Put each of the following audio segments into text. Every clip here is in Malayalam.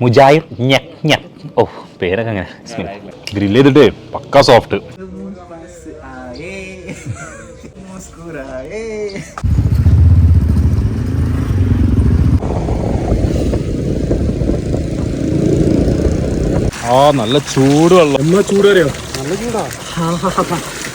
മുജായിർ ഞക് ഓ പേരൊക്കെ അങ്ങനെ. ഗ്രിൽ ചെയ്തിട്ട് പക്ക സോഫ്റ്റ് ആ നല്ല ചൂട് വെള്ളം. എന്നാ ചൂട് അറിയോ നല്ല ചൂടാ.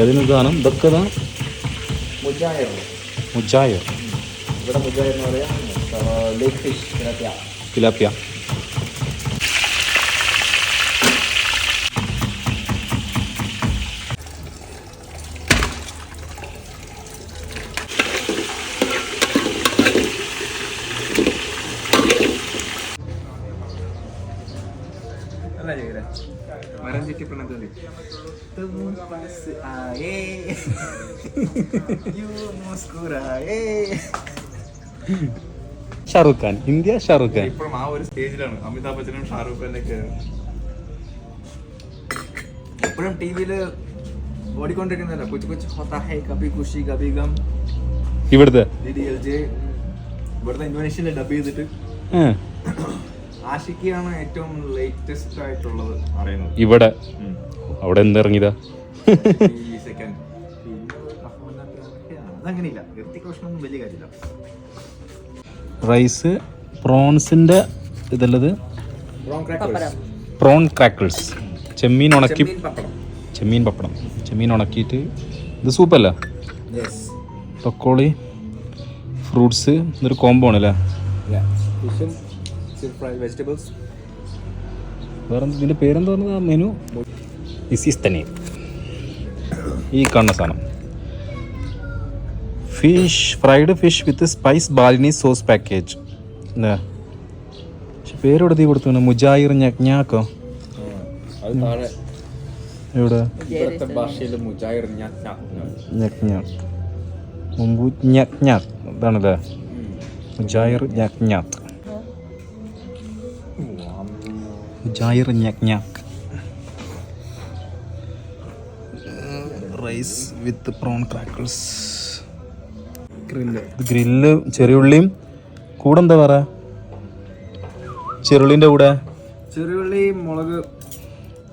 ഏതിന് ഇതാണ്? ഇതൊക്കെ ഇതാ? മുജായർ ഇവിടെ മുജായർ എന്ന് പറയാം. Lake fish tilapia Temu pas ae. Yunus kurae. Shahrukh Khan India Shahrukh Khan ഇപ്പോഴും ആ ഒരു സ്റ്റേജിലാണ്. അമിതാഭ് ബച്ചനും ഷാറുഖ് ഖാനും ഒക്കെ എപ്പോഴും ടി വിയിൽ ഓടിക്കൊണ്ടിരിക്കുന്നല്ല കൊച്ചു കൊച്ചു ഹോത്താഹേ കബി ഖുഷി കബി ഗം. ഇവിടുത്തെ? ഡി ഡി ഇവിടുത്തെ ഇൻഡോനേഷ്യയിലെ ഡബ് ചെയ്തിട്ട് ആഷിക്കിയാണ് ഏറ്റവും ലേറ്റസ്റ്റ് ആയിട്ടുള്ളത് അറിയുന്നത് ഇവിടെ? അവിടെ വലിയ കാര്യമില്ല. റൈസ് പ്രോൺസിന്റെ ഇതല്ലത്? പ്രോൺ ക്രാക്കിൾസ് ചെമ്മീൻ ഉണക്കി ചെമ്മീൻ പപ്പടം. ചെമ്മീൻ ഉണക്കിയിട്ട് ഇത് സൂപ്പല്ല? യെസ് പക്കോളി ഫ്രൂട്ട്സ് ഇതൊരു കോംബോ ആണല്ലേ? വേറെ ഇതിന്റെ ഇതിന്റെ പേരെന്താ പറഞ്ഞത്? മെനു ഇസീസ് തന്നെ ഈ കാണുന്ന സാധനം. Fish fried fish with spice ബാലിനി sauce package എന്താ പക്ഷെ പേരോട് തീ കൊടുത്തു മുജായിർ ഞാക്കോ? എവിടെ? മുമ്പ് ഇതാണല്ലേ? മുജായിർ ഞക് ഞാക്ക് മുജായിർ rice with prawn crackles grill grill ചെറിയുള്ളിയും കൂടെ എന്താ പറയാ ചെറുള്ളിന്റെ കൂടെ. ചെറിയുള്ളി മുളക്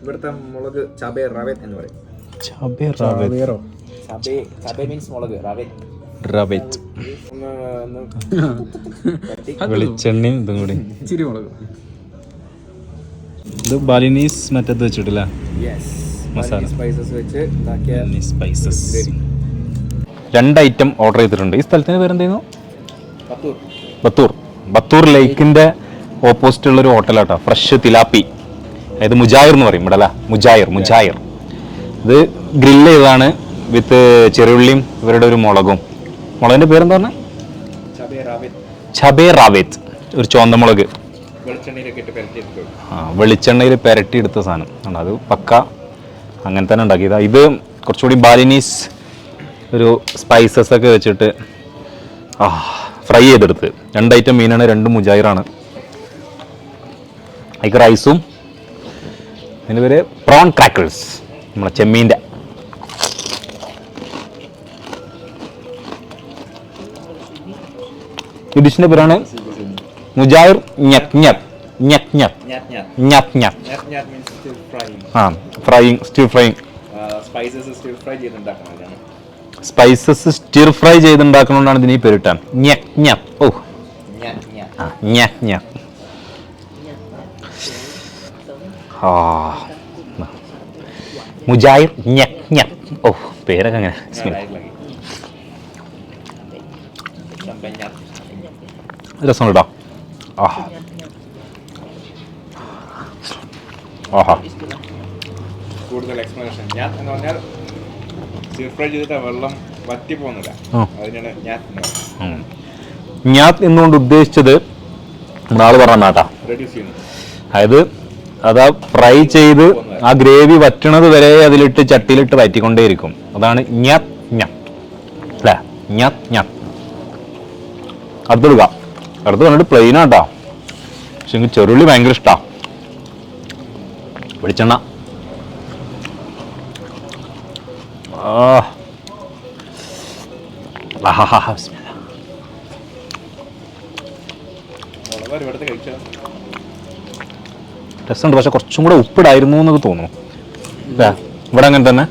ഇവിടുത്തെ മുളക് ചബേ റവേത്ത് എന്ന് പറയും. ചബേ റാവത്ത്. ചബേ ചബേ മീൻസ് മുളക് റവേത്ത്. റവറ്റ് ഒന്ന് ഒന്ന്. തട്ടി വെളിച്ചെണ്ണയും ഇതും കൂടി. ഇച്ചിരി മുളക്. ഇത് ബാലിനീസ് മറ്റേത് വെച്ചിട്ടില്ല? യെസ് മസാല. സ്പൈസസ് വെച്ച് ഉണ്ടാക്കിയ സ്പൈസസ്. രണ്ട് ഐറ്റം ഓർഡർ ചെയ്തിട്ടുണ്ട്. ഈ സ്ഥലത്തിന് പേരെന്തായിരുന്നു? ബത്തൂർ. ബത്തൂർ. ബത്തൂർ ലേക്കിന്റെ ഓപ്പോസിറ്റ് ഉള്ള ഒരു ഹോട്ടലാട്ടോ ഫ്രഷ് തിലാപ്പി. അതായത് മുജായർ എന്ന് പറയും ഇവിടെ അല്ല? മുജായർ മുജായർ ഇത് ഗ്രില്ല് ചെയ്തതാണ് വിത്ത് ചെറിയുള്ളിയും ഇവരുടെ ഒരു മുളകും. മുളകിന്റെ പേരെന്താ റവേത്ത്. ഛബേ റാവേത്ത്. ഒരു ചോന്ത മുളക്. വെളിച്ചെണ്ണയിൽ പെരട്ടി എടുത്ത സാധനം അത് പക്ക അങ്ങനെ തന്നെ ഉണ്ടാക്കിയതാ. ഇത് കുറച്ചുകൂടി ബാലിനീസ് ഒരു സ്പൈസസ് ഒക്കെ വെച്ചിട്ട് ആ ഫ്രൈ ചെയ്തെടുത്ത്. രണ്ട് ഐറ്റം മീനാണ് രണ്ട് മുജായിറാണ് അതിക്ക് റൈസും അതിന്റെ പേര് പ്രോൺ ക്രാക്കിൾസ് നമ്മളെ ചെമ്മീന്റെ. ഈ ഡിഷിന്റെ പേരാണ് മുജായിർ ഞക് ഞക് ഞക് ഞക്. ഞക് ഞക്. ആ. Frying stir frying spices stir fry spices stir fry ചെയ്തുണ്ടാക്കണോണ്ടാണ് ഇതിന് ഈ പേരിട്ടാൻ ഓ. ആ മുജായിർ ഓ പേരൊക്കെ അങ്ങനെ. സ്മെൽ രസം കേട്ടോ ആഹാ ആഹാ. കൂടുതൽ എക്സ്പ്ലനേഷൻ ഞാൻ എന്ന് പറഞ്ഞാൽ സ്റ്റിർ ഫ്രൈ ചെയ്തിട്ട് വെള്ളം വറ്റി പോകുന്നില്ല. അതിനാണ് ഞാൻ. ഞാൻ എന്നുകൊണ്ട് ഉദ്ദേശിച്ചത് നാൾ പറഞ്ഞാട്ടാ അതായത് അതാ ഫ്രൈ ചെയ്ത് ആ ഗ്രേവി വറ്റണത് വരെ അതിലിട്ട് ചട്ടിയിലിട്ട് വറ്റിക്കൊണ്ടേയിരിക്കും. അതാണ് ഞത് ഞ അല്ലേ? ഞത് അടുത്തെടുക്ക അടുത്ത് പറഞ്ഞിട്ട് പ്ലെയിനാട്ടാ പക്ഷെ എനിക്ക് ചെറുള്ളി ഭയങ്കര ഇഷ്ടമാണ് വെളിച്ചെണ്ണ. രസമുണ്ട് പക്ഷെ കുറച്ചും കൂടെ ഉപ്പിടായിരുന്നു എന്നൊക്കെ തോന്നുന്നു? ഇവിടെ അങ്ങനെ തന്നെ.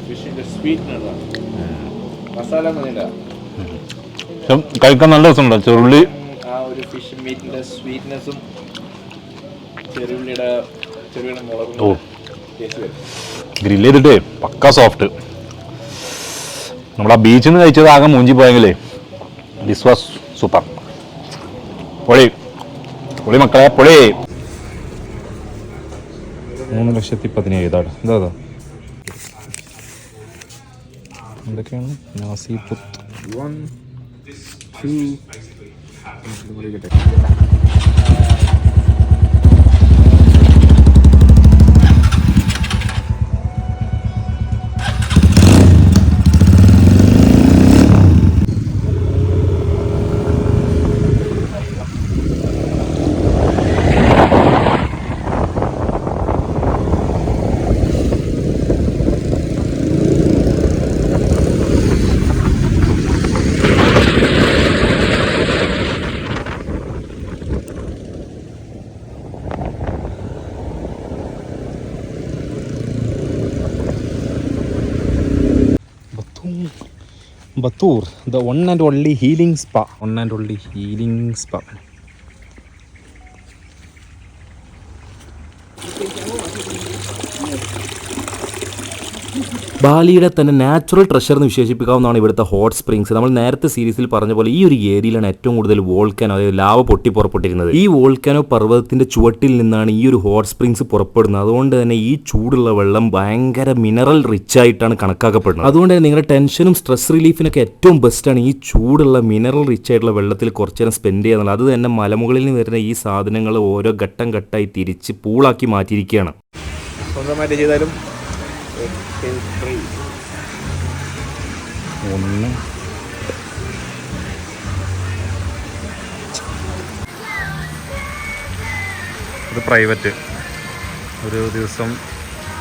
കഴിക്കാൻ നല്ല രസമുണ്ടോ. ചെറുള്ളി. ഓ. ഗ്രില്ല് ചെയ്തിട്ടേ പക്ക സോഫ്റ്റ് നമ്മൾ ആ ബീച്ചിൽ നിന്ന് കഴിച്ചത് ആകെ മൂഞ്ചി പോയെങ്കിലേ. ദിസ് വാസ് സൂപ്പർ പൊളി. പൊളി മക്കളെ പൊളി. മൂന്ന് ലക്ഷത്തി പതിനേഴ് ഇതാണ് എന്താ അതാ എന്തൊക്കെയാണ്? നാസിപുത്ത്. One two Batur, the one and only healing spa. One and only healing spa. ബാലിയുടെ തന്നെ നാച്ചുറൽ ട്രഷർ എന്ന് വിശേഷിപ്പിക്കാവുന്നതാണ് ഇവിടുത്തെ ഹോട്ട് സ്പ്രിങ്സ് നമ്മൾ നേരത്തെ സീരീസിൽ പറഞ്ഞ പോലെ ഈ ഒരു ഏരിയയിലാണ് ഏറ്റവും കൂടുതൽ വോൾക്കാനോ അതായത് ലാവ പൊട്ടി പുറപ്പെട്ടിരുന്നത്. ഈ വോൾക്കാനോ പർവതത്തിന്റെ ചുവട്ടിൽ നിന്നാണ് ഈ ഒരു ഹോട്ട് സ്പ്രിങ്സ് പുറപ്പെടുന്നത്. അതുകൊണ്ട് തന്നെ ഈ ചൂടുള്ള വെള്ളം ഭയങ്കര മിനറൽ റിച്ച് ആയിട്ടാണ് കണക്കാക്കപ്പെടുന്നത്. അതുകൊണ്ട് തന്നെ നിങ്ങളുടെ ടെൻഷനും സ്ട്രെസ് റിലീഫിനൊക്കെ ഏറ്റവും ബെസ്റ്റാണ് ഈ ചൂടുള്ള മിനറൽ റിച്ച് ആയിട്ടുള്ള വെള്ളത്തിൽ കുറച്ച് നേരം സ്പെൻഡ് ചെയ്യുന്നത് അത് തന്നെ മലമുകളിൽ നിന്ന് വരുന്ന ഈ സാധനങ്ങൾ ഓരോ ഘട്ടം ഘട്ടമായി തിരിച്ച് പൂളാക്കി മാറ്റിയിരിക്കുകയാണ്. സ്വന്തമായിട്ട് ചെയ്താലും ഒന്ന് ഇത് പ്രൈവറ്റ് ഒരു ദിവസം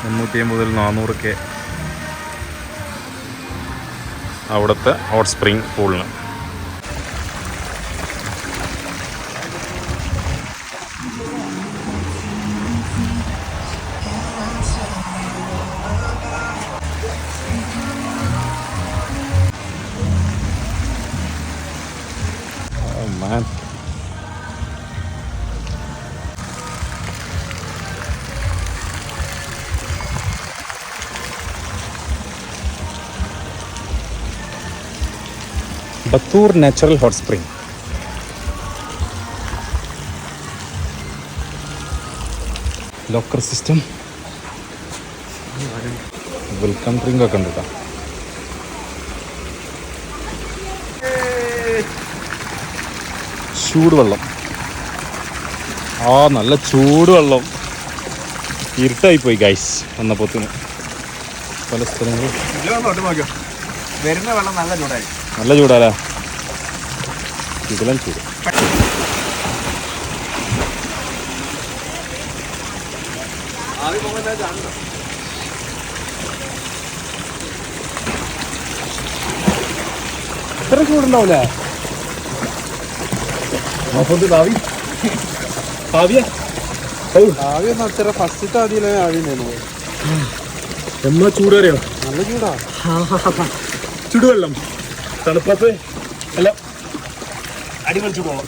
മുന്നൂറ്റി അമ്പതിൽ നാനൂറ് കെ അവിടുത്തെ ഹോട്ട് സ്പ്രിംഗ് പൂളിന് man. Batur natural hot spring locker system welcome drink ഒക്കെ ഉണ്ട് കേട്ടോ ചൂടുവെള്ളം. ആ നല്ല ചൂടുവെള്ളം. ഇരുട്ടായി പോയി ഗൈസ് വന്നപ്പോത്തിന്. പല സ്ഥലങ്ങളും. വരുന്ന വെള്ളം നല്ല ചൂടായി നല്ല ചൂടാലാ ചൂട്. ഇത്ര ചൂടുണ്ടാവില്ലേ ആവിയ ആവി ഒന്നും അത്ര ഫസ്റ്റത്തെ ആദ്യം ആവി ഉണ്ടായിരുന്നു എന്നാ ചൂടറിയോ? നല്ല ചൂടാ. ചുടുവെള്ളം. തണുപ്പത്ത് അല്ല. അടിപൊളി ചൂടുവെള്ളം